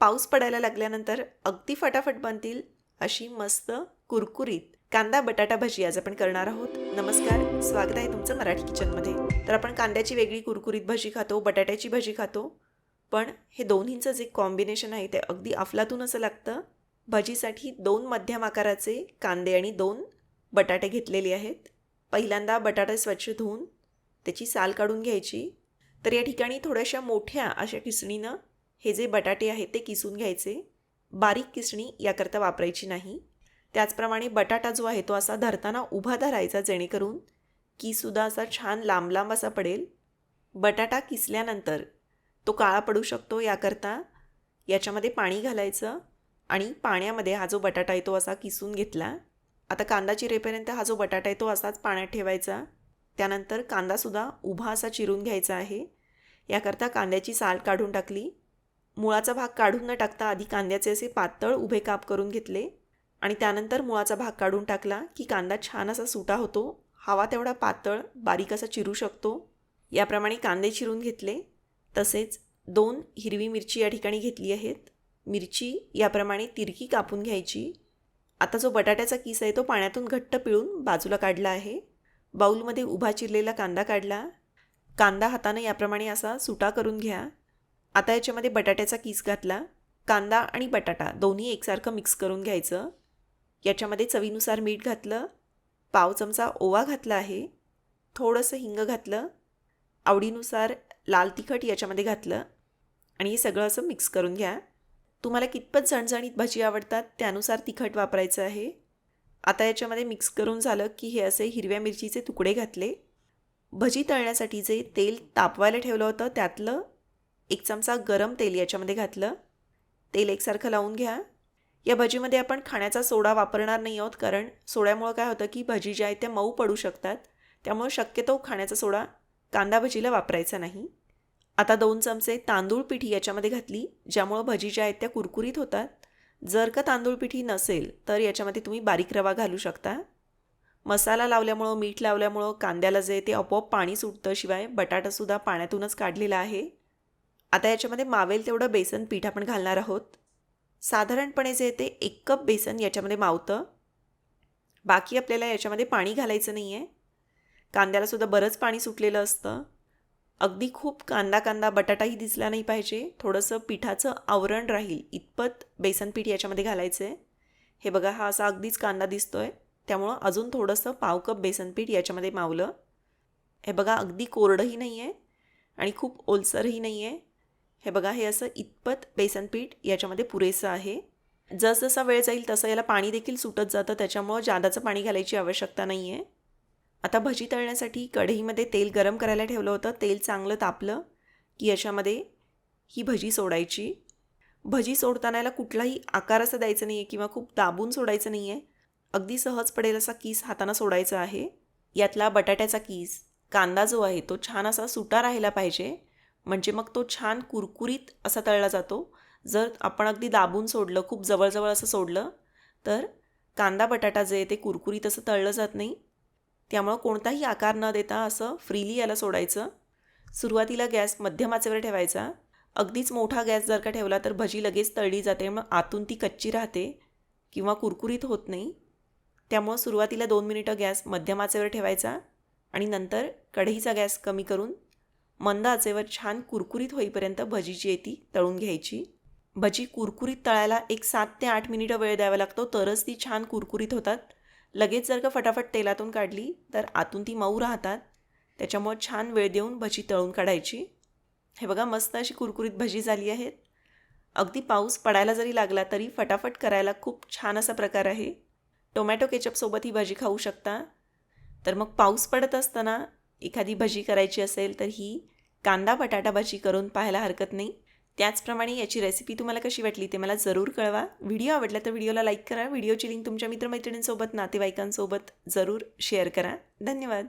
पाऊस पडायला लागल्यानंतर अगदी फटाफट बनतील अशी मस्त कुरकुरीत कांदा बटाटा भजी आज आपण करणार आहोत. नमस्कार स्वागत आहे तुमचं मराठी किचनमध्ये. तर आपण कांद्याची वेगळी कुरकुरीत भजी खातो बटाट्याची भजी खातो पण हे दोन्हींचं जे कॉम्बिनेशन आहे ते अगदी अफलातून असं लागतं. भजीसाठी दोन मध्यम आकाराचे कांदे आणि दोन बटाटे घेतलेले आहेत. पहिल्यांदा बटाटे स्वच्छ धुवून त्याची साल काढून घ्यायची. तर या ठिकाणी थोड्याशा मोठ्या अशा किसणीनं हे जे बटाटे आहेत ते किसून घ्यायचे. बारीक किसणी याकरता वापरायची नाही. त्याचप्रमाणे बटाटा जो आहे तो असा धरताना उभा धरायचा जेणेकरून कीसुद्धा असा छान लांब लांब असा पडेल. बटाटा किसल्यानंतर तो काळा पडू शकतो याकरता. याच्यामध्ये पाणी घालायचं आणि पाण्यामध्ये हा जो बटाटा आहे तो असा किसून घेतला. आता कांदा चिरेपर्यंत हा जो बटाटा आहे तो असाच पाण्यात ठेवायचा. त्यानंतर कांदासुद्धा उभा असा चिरून घ्यायचा आहे. याकरता कांद्याची साल काढून टाकली. मुळाचा भाग काढून न टाकता आधी कांद्याचे असे पातळ उभे काप करून घेतले आणि त्यानंतर मुळाचा भाग काढून टाकला की कांदा छान असा सुटा होतो हवा तेवढा पातळ बारीक असा चिरू शकतो. याप्रमाणे कांदे चिरून घेतले. तसेच दोन हिरवी मिरची या ठिकाणी घेतली आहेत. मिरची याप्रमाणे तिरकी कापून घ्यायची. आता जो बटाट्याचा किस आहे तो पाण्यातून घट्ट पिळून बाजूला काढला आहे. बाऊलमध्ये उभा चिरलेला कांदा काढला. कांदा हाताने याप्रमाणे असा सुटा करून घ्या. आता याच्यामध्ये बटाट्याचा किस घातला कांदा आणि बटाटा दोन्ही एकसारखं मिक्स करून घ्यायचं. याच्यामध्ये चवीनुसार मीठ घातलं पाव चमचा ओवा घातला आहे थोडंसं हिंग घातलं आवडीनुसार लाल तिखट याच्यामध्ये घातलं आणि हे सगळं असं मिक्स करून घ्या. तुम्हाला कितपत झणझणीत भाजी आवडतात त्यानुसार तिखट वापरायचं आहे. आता याच्यामध्ये मिक्स करून झालं की हे असे हिरव्या मिरचीचे तुकडे घातले. भजी तळण्यासाठी जे तेल तापवायला ठेवलं होतं त्यातलं एक चमचा गरम तेल याच्यामध्ये घातलं. तेल एकसारखं लावून घ्या. या भजीमध्ये आपण खाण्याचा सोडा वापरणार नाही आहोत कारण सोड्यामुळं काय होतं की भजी ज्या आहेत त्या मऊ पडू शकतात. त्यामुळं शक्यतो खाण्याचा सोडा कांदा भजीला वापरायचा नाही. आता दोन चमचे तांदूळ पिठी याच्यामध्ये घातली ज्यामुळं भजी ज्या आहेत त्या कुरकुरीत होतात. जर का तांदूळ पिठी नसेल तर याच्यामध्ये तुम्ही बारीक रवा घालू शकता. मसाला लावल्यामुळं मीठ लावल्यामुळं कांद्याला जे ते आपोआप पाणी सुटतं शिवाय बटाटासुद्धा पाण्यातूनच काढलेला आहे. आता याच्यामध्ये मावेल तेवढं बेसन पीठ आपण घालणार आहोत. साधारणपणे जे ते एक कप बेसन याच्यामध्ये मावतं. बाकी आपल्याला याच्यामध्ये पाणी घालायचं नाही आहे कांद्यालासुद्धा बरंच पाणी सुटलेलं असतं. अगदी खूप कांदा कांदा बटाटाही दिसला नाही पाहिजे. थोडंसं पिठाचं आवरण राहील. इतपत बेसन पीठ याच्यामध्ये घालायचं आहे हे बघा हा असा अगदीच कांदा दिसतो आहे त्यामुळं अजून थोडंसं पाव कप बेसन पीठ याच्यामध्ये मावलं. हे बघा अगदी कोरडंही नाही आहे आणि खूप ओलसरही नाही आहे हे बघा हे असं इतपत बेसन पीठ याच्यामध्ये पुरेसं आहे. जसजसा वेळ जाईल तसं याला पाणी देखील सुटत जातं त्याच्यामुळं जादाचं पाणी घालायची आवश्यकता नाही आहे आता भजी तळण्यासाठी कढईमध्ये तेल गरम करायला ठेवलं होतं. तेल चांगलं तापलं की याच्यामध्ये ही भजी सोडायची. भजी सोडताना याला कुठलाही आकार असं द्यायचं नाही आहे किंवा खूप दाबून सोडायचं नाही आहे अगदी सहज पडेल असा कीस हातानं सोडायचा आहे. यातला बटाट्याचा कीस कांदा जो आहे तो छान असा सुटा राहायला पाहिजे. म्हणजे मग तो छान कुरकुरीत असा तळला जातो. जर आपण अगदी दाबून सोडलं खूप जवळजवळ असं सोडलं तर कांदा बटाटा जे आहे ते कुरकुरीत असं तळलं जात नाही. त्यामुळं कोणताही आकार न देता असं फ्रीली याला सोडायचं. सुरुवातीला गॅस मध्यमाचेवर ठेवायचा. अगदीच मोठा गॅस जर का ठेवला तर भजी लगेच तळली जाते. मग आतून ती कच्ची राहते किंवा कुरकुरीत होत नाही. त्यामुळं सुरुवातीला दोन मिनिटं गॅस मध्यम आचेवर ठेवायचा आणि नंतर कढईचा गॅस कमी करून मंद आचेवर छान कुरकुरीत होईपर्यंत भजी जी आहे ती तळून घ्यायची. भजी कुरकुरीत तळायला एक सात ते आठ मिनिटं वेळ द्यावा लागतो तरच ती छान कुरकुरीत होतात. लगेच जर का फटाफट तेलातून काढली तर आतून ती मऊ राहतात. त्याच्यामुळं छान वेळ देऊन भजी तळून काढायची. हे बघा मस्त अशी कुरकुरीत भजी झाली आहेत. अगदी पाऊस पडायला जरी लागला तरी फटाफट करायला खूप छान असा प्रकार आहे. टोमॅटो केचपसोबत ही भाजी खाऊ शकता. तर मग पाऊस पडत असताना एखादी भजी करायची असेल तर ही कांदा बटाटा भाजी करून पाहायला हरकत नाही. त्याचप्रमाणे याची रेसिपी तुम्हाला कशी वाटली ते मला जरूर कळवा. व्हिडिओ आवडला तर व्हिडिओला लाईक करा. व्हिडिओची लिंक तुमच्या मित्रमैत्रिणींसोबत नातेवाईकांसोबत जरूर शेअर करा. धन्यवाद.